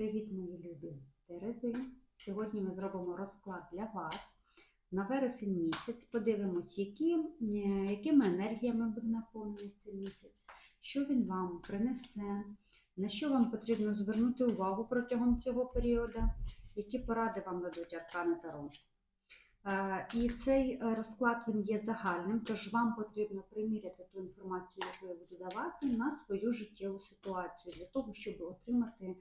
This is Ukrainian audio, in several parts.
Привіт, мої любі Терези! Сьогодні ми зробимо розклад для вас на вересень місяць. Подивимось, які, е, якими енергіями буде наповнений цей місяць, що він вам принесе, на що вам потрібно звернути увагу протягом цього періоду, які поради вам дадуть Аркани Таро. Е, І цей розклад він є загальним, тож вам потрібно приміряти ту інформацію, яку я буду давати, на свою життєву ситуацію, для того, щоб отримати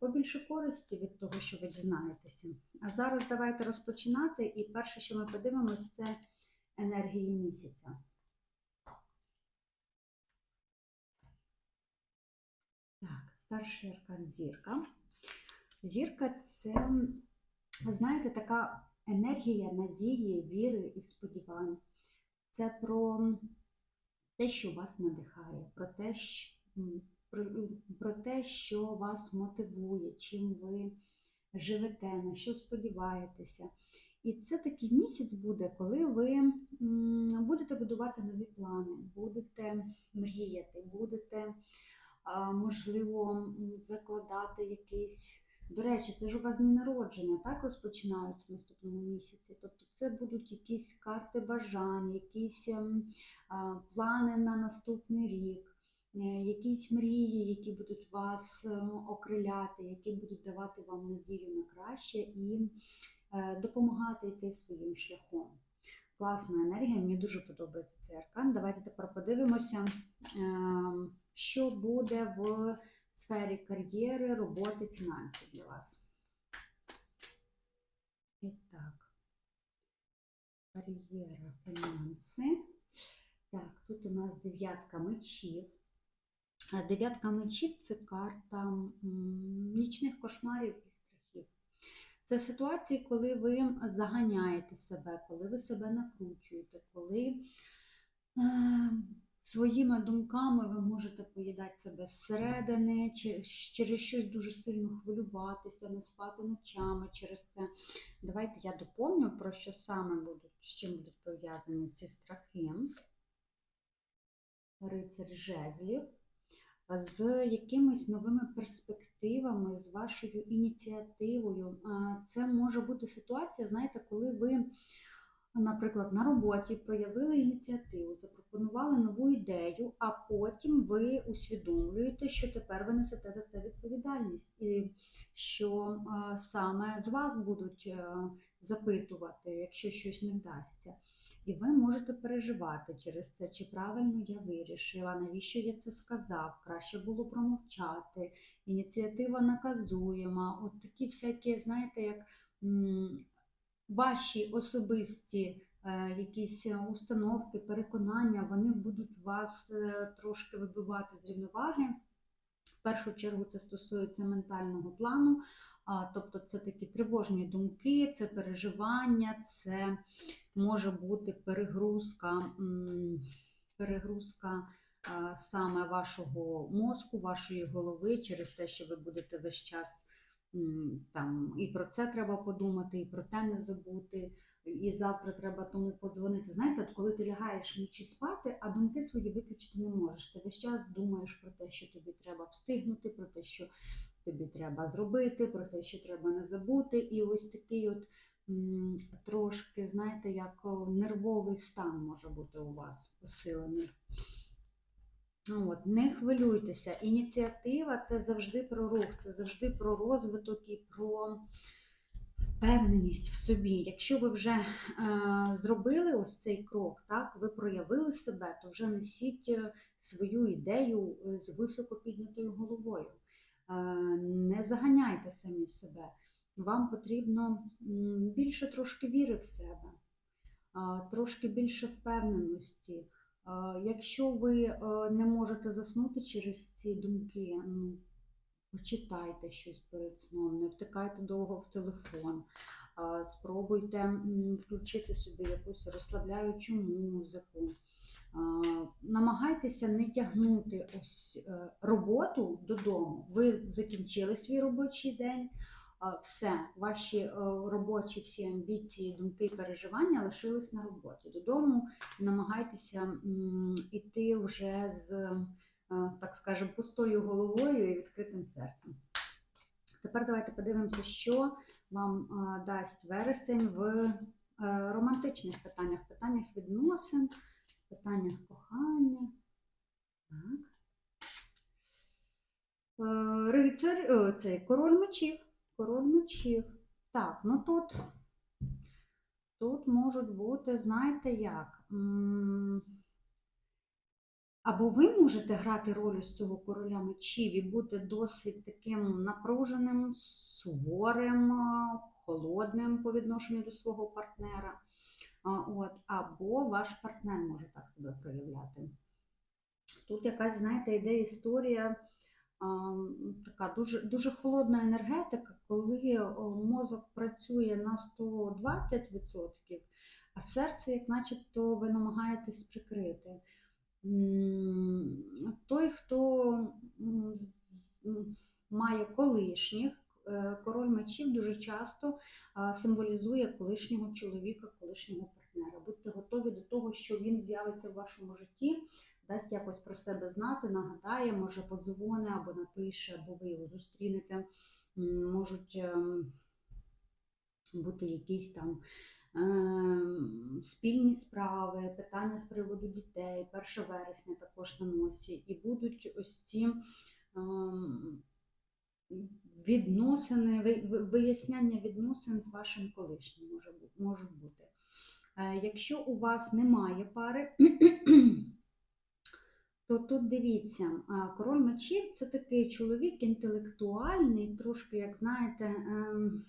побільше користі від того, що ви дізнаєтеся. А зараз давайте розпочинати. І перше, що ми подивимось, це енергії місяця. Так, старший аркан зірка. Зірка це, знаєте, така енергія надії, віри і сподівань. Це про те, що вас надихає, про те, що, про, про те, що вас мотивує, чим ви живете, на що сподіваєтеся. І це такий місяць буде, коли ви будете будувати нові плани, будете мріяти, будете, можливо, закладати якийсь. До речі, це ж у вас дні народження, так розпочинаються в наступному місяці. Тобто це будуть якісь карти бажань, якісь ем, плани на наступний рік, якісь мрії, які будуть вас ем, окриляти, які будуть давати вам надію на краще і е, допомагати йти своїм шляхом. Класна енергія, мені дуже подобається цей аркан. Давайте тепер подивимося, що буде в сфері кар'єри, роботи, фінансів для вас. І так, кар'єра, фінанси. Так, тут у нас дев'ятка мечів. А Дев'ятка мечів це карта нічних кошмарів і страхів. Це ситуації, коли ви заганяєте себе, коли ви себе накручуєте, коли е, своїми думками ви можете поїдати себе зсередини, через щось дуже сильно хвилюватися, не спати ночами через це. Давайте я доповню, про що саме будуть, з чим будуть пов'язані ці страхи. Рицар жезлів. З якимись новими перспективами, з вашою ініціативою. Це може бути ситуація, знаєте, коли ви наприклад, на роботі проявили ініціативу, запропонували нову ідею, а потім ви усвідомлюєте, що тепер ви несете за це відповідальність, і що саме з вас будуть е, запитувати, якщо щось не вдасться. І ви можете переживати через це, чи правильно я вирішила, навіщо я це сказав, краще було промовчати, ініціатива наказуєма, от такі всякі, знаєте, як ваші особисті е, якісь установки, переконання, вони будуть вас е, трошки вибивати з рівноваги. В першу чергу це стосується ментального плану, тобто це такі тривожні думки, це переживання, це може бути перегрузка, перегрузка саме вашого мозку, вашої голови через те, що ви будете весь час там і про це треба подумати, і про те не забути. І завтра треба тому подзвонити. Знаєте, коли ти лягаєш вночі спати, а думки свої виключити не можеш. Ти весь час думаєш про те, що тобі треба встигнути, про те, що тобі треба зробити, про те, що треба не забути. І ось такий от трошки, знаєте, як нервовий стан може бути у вас посилений. Ну От, не хвилюйтеся. Ініціатива це завжди про рух, це завжди про розвиток і про впевненість в собі. Якщо ви вже е, зробили ось цей крок, так, ви проявили себе, то вже несіть е, свою ідею е, з високо піднятою головою. Е, не заганяйте самі себе. Вам потрібно більше трошки віри в себе, трошки більше впевненості. Якщо ви е, не можете заснути через ці думки, ну, почитайте щось перед сном, не втикайте довго в телефон, спробуйте включити собі якусь розслабляючу музику. Намагайтеся не тягнути ось е, роботу додому. Ви закінчили свій робочий день. Все, ваші е, робочі всі амбіції, думки і переживання лишились на роботі. Додому намагайтеся м, іти вже з, е, так скажемо, пустою головою і відкритим серцем. Тепер давайте подивимося, що вам дасть вересень в романтичних питаннях, питаннях відносин, питаннях кохання. Так. Е, Рицар, о, цей король мечів. Король мечів. Так, ну тут, тут можуть бути, знаєте як? Або ви можете грати роль ось цього короля мечів і бути досить таким напруженим, суворим, холодним по відношенню до свого партнера. От, або ваш партнер може так себе проявляти. Тут якась, знаєте, йде історія така дуже, дуже холодна енергетика, коли мозок працює на 120%, а серце, як начебто, ви намагаєтесь прикрити. Той, хто має колишніх, король мечів дуже часто символізує колишнього чоловіка, колишнього партнера. Будьте готові до того, що він з'явиться в вашому житті, дасть якось про себе знати, нагадає, може подзвоне або напише, або ви його зустрінете. Можуть ем, бути якісь там ем, спільні справи, питання з приводу дітей, 1 вересня також на носі, і будуть ось ці ем, відносини, ви- ви- виясняння відносин з вашим колишнім може, можуть бути. Е, Якщо у вас немає пари, то тут дивіться, король мечів це такий чоловік інтелектуальний, трошки, як знаєте, ем,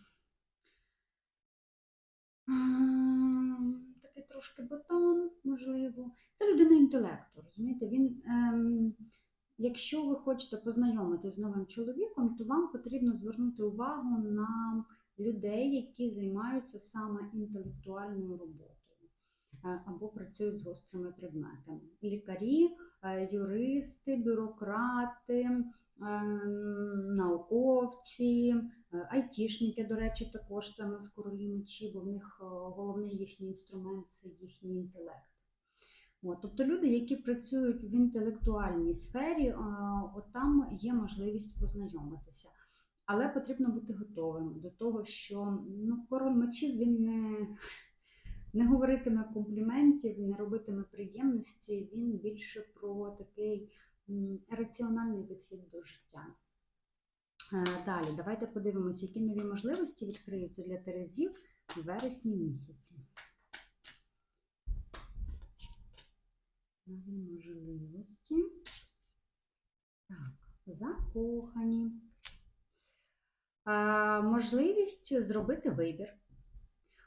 ем, такий трошки ботан, можливо. Це людина інтелекту, розумієте? Він, якщо ви хочете познайомитись з новим чоловіком, то вам потрібно звернути увагу на людей, які займаються саме інтелектуальною роботою е, або працюють з гострими предметами. Лікарі, е, юристи, бюрократи, е, науковці, айтішники, до речі, також це в нас королі мечі, бо в них головний їхній інструмент це їхній інтелект. От, тобто люди, які працюють в інтелектуальній сфері, от там є можливість познайомитися. Але потрібно бути готовим до того, що ну, король мечів він не, не говоритиме компліментів, не робитиме приємності, він більше про такий раціональний підхід до життя. Е, Далі, давайте подивимося, які нові можливості відкриються для Терезів у вересні місяці. Нові можливості. Так, закохані. А, можливість зробити вибір,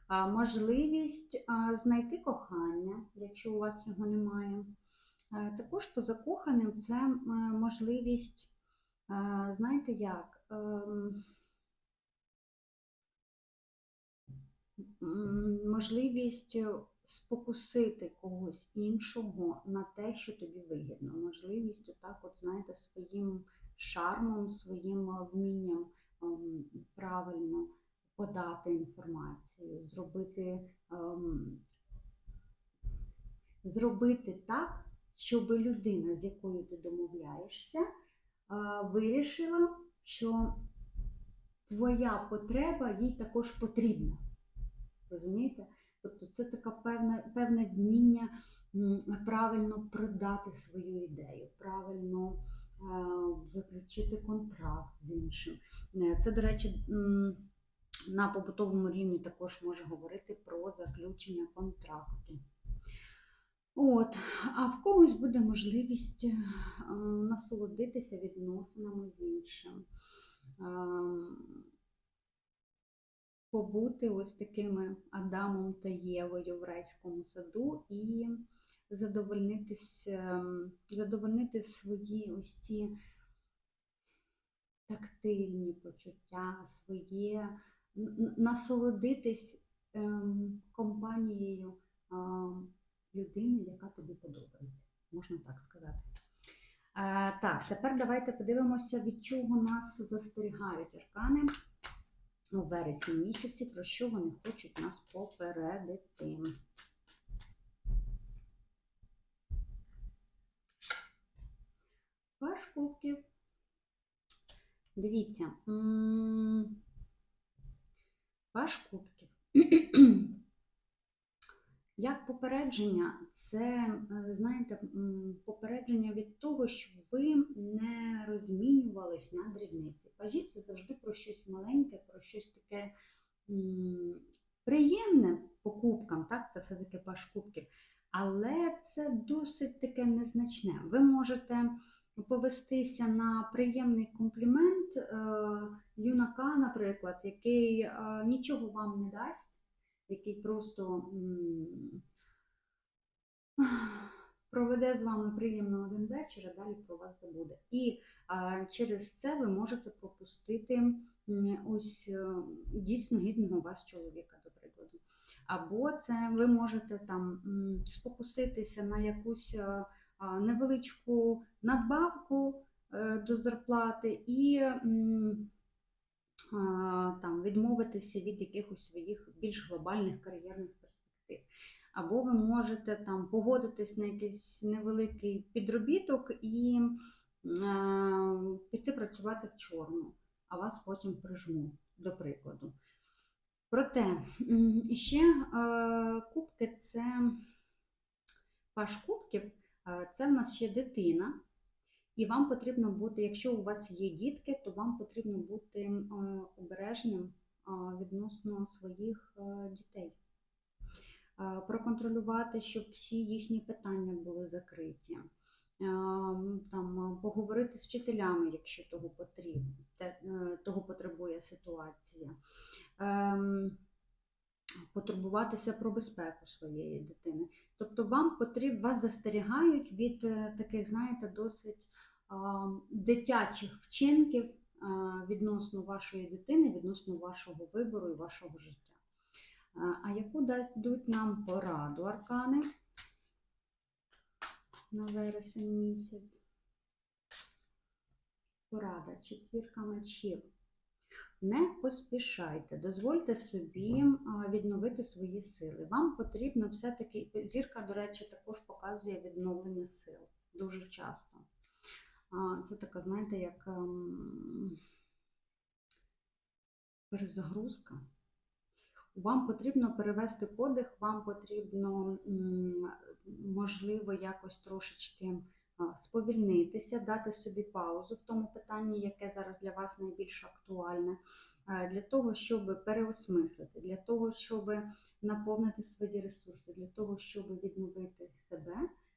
а, можливість а, знайти кохання, якщо у вас цього немає. А, також по закоханим це м, можливість, а, знаєте як, ем, м, можливість спокусити когось іншого на те, що тобі вигідно. Можливість отак, от, знаєте, своїм шармом, своїм вмінням ем, правильно подати інформацію, зробити, ем, зробити так, щоб людина, з якою ти домовляєшся, е, вирішила, що твоя потреба їй також потрібна. Розумієте? Тобто це таке певне, певне вміння правильно продати свою ідею, правильно е, заключити контракт з іншим. Е, Це, до речі, на побутовому рівні також може говорити про заключення контракту. От, а в когось буде можливість е, насолодитися відносинами з іншим. Побути ось такими Адамом та Євою в райському саду і ем, задовольнити свої ось ці тактильні почуття, своє насолодитись ем, компанією ем, людини, яка тобі подобається, можна так сказати. Е, так, тепер давайте подивимося, від чого нас застерігають аркани у вересні місяці, про що вони хочуть нас попередити. Ваш кубків. Дивіться, ваш кубків. Як попередження, це, е, знаєте, попередження від того, щоб ви не розмінювались на дрібниці. Пажі це завжди про щось маленьке, про щось таке приємне покупкам, так, це все-таки кубків, але це досить таке незначне. Ви можете повестися на приємний комплімент е, юнака, наприклад, який е, нічого вам не дасть який просто проведе з вами приємно один вечір, а далі про вас забуде. І через це ви можете пропустити ось е, дійсно гідного вас чоловіка, до прикладу. Або це ви можете там спокуситися на якусь е, невеличку надбавку е, до зарплати і. А, там, відмовитися від якихось своїх більш глобальних кар'єрних перспектив. Або ви можете там погодитись на якийсь невеликий підробіток і е, піти працювати в чорну, а вас потім прижмуть, до прикладу. Проте, ще е, кубки це паш кубків, е, це в нас ще дитина. І вам потрібно бути, якщо у вас є дітки, то вам потрібно бути е, обережним відносно своїх е, дітей. Проконтролювати, щоб всі їхні питання були закриті. Там, е, поговорити з вчителями, якщо того потрібно, того потребує ситуація. Потурбуватися про безпеку своєї дитини. Тобто вам потрібно, вас застерігають від е, таких, знаєте, досить дитячих вчинків відносно вашої дитини, відносно вашого вибору і вашого життя. А, А яку дадуть нам пораду аркани на вересень місяць? Порада, четвірка мечів. Не поспішайте, дозвольте собі відновити свої сили. Вам потрібно все-таки, зірка, до речі, також показує відновлення сил дуже часто. Це така, знаєте, як ем, перезагрузка. Вам потрібно перевести подих, вам потрібно, можливо, якось трошечки сповільнитися, дати собі паузу в тому питанні, яке зараз для вас найбільш актуальне, е, для того, щоб переосмислити, для того, щоб наповнити свої ресурси, для того, щоб відновити себе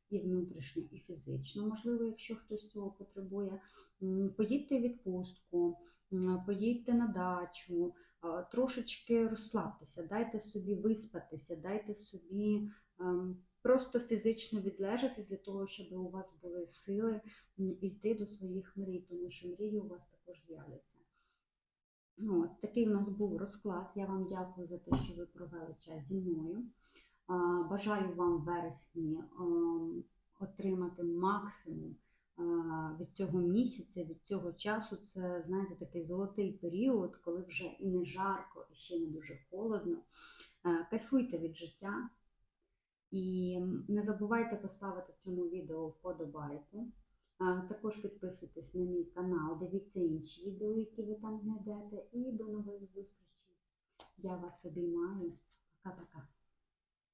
і внутрішньо, і фізично, можливо, якщо хтось цього потребує. Поїдьте в відпустку, поїдьте на дачу, трошечки розслабтеся, дайте собі виспатися, дайте собі ем, просто фізично відлежатись для того, щоб у вас були сили йти до своїх мрій, тому що мрії у вас також з'являться. Ну, от, такий у нас був розклад. Я вам дякую за те, що ви провели час зі мною. Бажаю вам в вересні ем, отримати максимум а, від цього місяця, від цього часу. Це, знаєте, такий золотий період, коли вже і не жарко, і ще не дуже холодно. Е, Кайфуйте від життя. І не забувайте поставити цьому відео вподобайку. Також підписуйтесь на мій канал, дивіться інші відео, які ви там знайдете. І до нових зустрічей. Я вас обіймаю. Пока-пока.